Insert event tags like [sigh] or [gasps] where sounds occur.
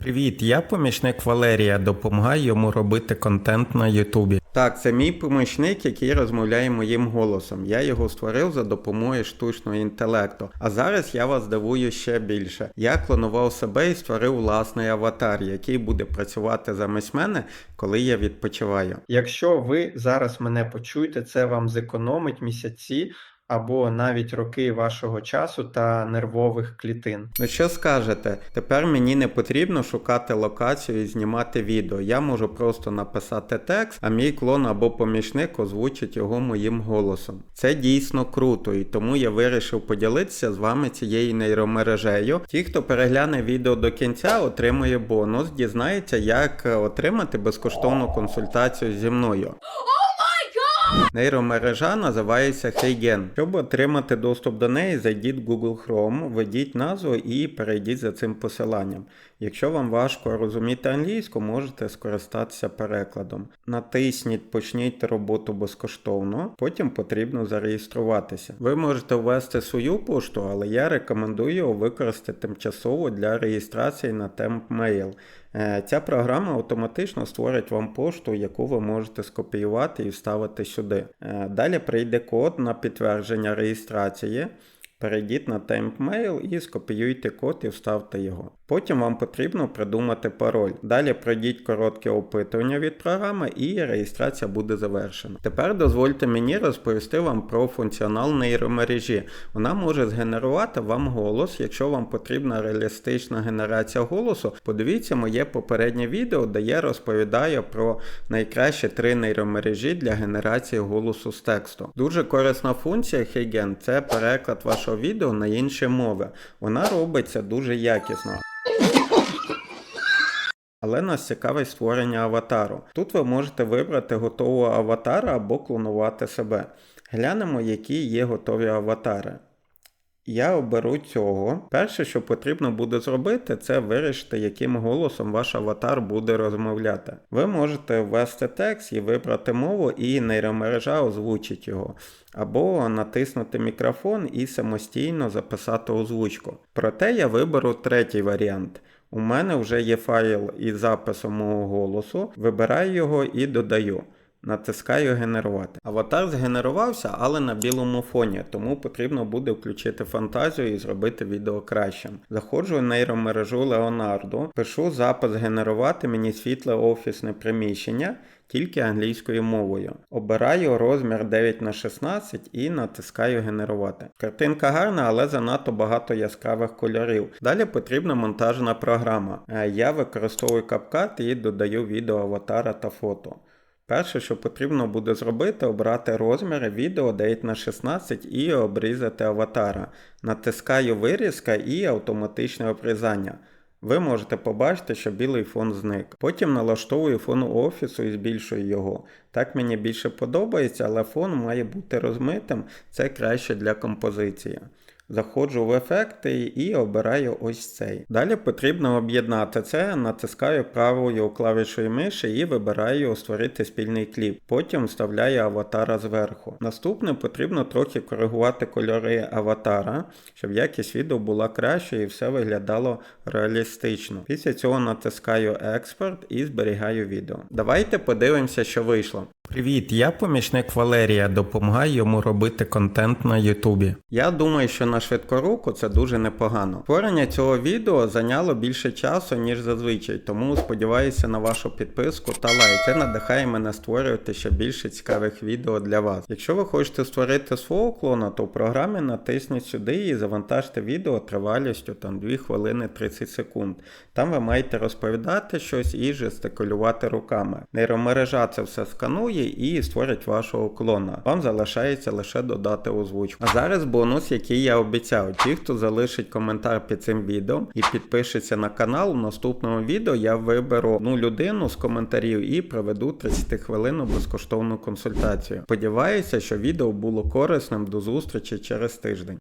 Привіт, я помічник Валерія, допомагаю йому робити контент на Ютубі. Так, це мій помічник, який розмовляє моїм голосом. Я його створив за допомогою штучного інтелекту. А зараз я вас здивую ще більше. Я клонував себе і створив власний аватар, який буде працювати замість мене, коли я відпочиваю. Якщо ви зараз мене почуєте, це вам зекономить місяці або навіть роки вашого часу та нервових клітин. Ну що скажете? Тепер мені не потрібно шукати локацію і знімати відео. Я можу просто написати текст, а мій клон або помічник озвучить його моїм голосом. Це дійсно круто, і тому я вирішив поділитися з вами цією нейромережею. Ті, хто перегляне відео до кінця, отримує бонус, дізнається, як е, отримати безкоштовну консультацію зі мною. [gasps] [gasps] Нейромережа називається Heygen. Щоб отримати доступ до неї, зайдіть в Google Chrome, введіть назву і перейдіть за цим посиланням. Якщо вам важко розуміти англійську, можете скористатися перекладом. Натисніть Почніть роботу безкоштовно, потім потрібно зареєструватися. Ви можете ввести свою пошту, але я рекомендую використати тимчасово для реєстрації на TempMail. Е, Ця програма автоматично створить вам пошту, яку ви можете скопіювати і вставити сюди. Е, Далі прийде код на підтвердження реєстрації. Перейдіть на TempMail і скопіюйте код і вставте його. Потім вам потрібно придумати пароль. Далі пройдіть коротке опитування від програми і реєстрація буде завершена. Тепер дозвольте мені розповісти вам про функціонал нейромережі. Вона може згенерувати вам голос, якщо вам потрібна реалістична генерація голосу. Подивіться моє попереднє відео, де я розповідаю про найкращі три нейромережі для генерації голосу з тексту. Дуже корисна функція Heygen – це переклад вашого відео на інші мови. Вона робиться дуже якісно. Але нас цікавить створення аватару. Тут ви можете вибрати готового аватара або клонувати себе. Глянемо, які є готові аватари. Я оберу цього. Перше, що потрібно буде зробити, це вирішити, яким голосом ваш аватар буде розмовляти. Ви можете ввести текст і вибрати мову, і нейромережа озвучить його. Або натиснути мікрофон і самостійно записати озвучку. Проте я виберу третій варіант. У мене вже є файл із записом мого голосу, вибираю його і додаю. Натискаю генерувати. Аватар згенерувався, але на білому фоні, тому потрібно буде включити фантазію і зробити відео кращим. Заходжу в нейромережу Leonardo, пишу запис генерувати мені світле офісне приміщення. Тільки англійською мовою. Обираю розмір 9х16 і натискаю генерувати. Картинка гарна, але занадто багато яскравих кольорів. Далі потрібна монтажна програма. Е, Я використовую CapCut і додаю відео аватара та фото. Перше, що потрібно буде зробити, обрати розміри відео 9х16 і обрізати аватара. Натискаю вирізка і автоматичне обрізання. Ви можете побачити, що білий фон зник. Потім налаштовую фон офісу і збільшую його. Так мені більше подобається, але фон має бути розмитим, це краще для композиції. Заходжу в ефекти і обираю ось цей. Далі потрібно об'єднати це, натискаю правою клавішою миші і вибираю створити спільний кліп. Потім вставляю аватара зверху. Наступне потрібно трохи коригувати кольори аватара, щоб якість відео була кращою і все виглядало реалістично. Після цього натискаю експорт і зберігаю відео. Давайте подивимося, що вийшло. Привіт, я помічник Валерія, допомагаю йому робити контент на Ютубі. Я думаю, що на швидкоруку це дуже непогано. Створення цього відео зайняло більше часу, ніж зазвичай, тому сподіваюся на вашу підписку та лайк. Це надихає мене створювати ще більше цікавих відео для вас. Якщо ви хочете створити свого клона, то в програмі натисніть сюди і завантажте відео тривалістю там 2 хвилини 30 секунд. Там ви маєте розповідати щось і жестикулювати руками. Нейромережа це все сканує і створить вашого клона. Вам залишається лише додати озвучку. А зараз бонус, який я обіцяв. Ті, хто залишить коментар під цим відео і підпишеться на канал, в наступному відео я виберу одну людину з коментарів і проведу 30 хвилинну безкоштовну консультацію. Сподіваюся, що відео було корисним. До зустрічі через тиждень.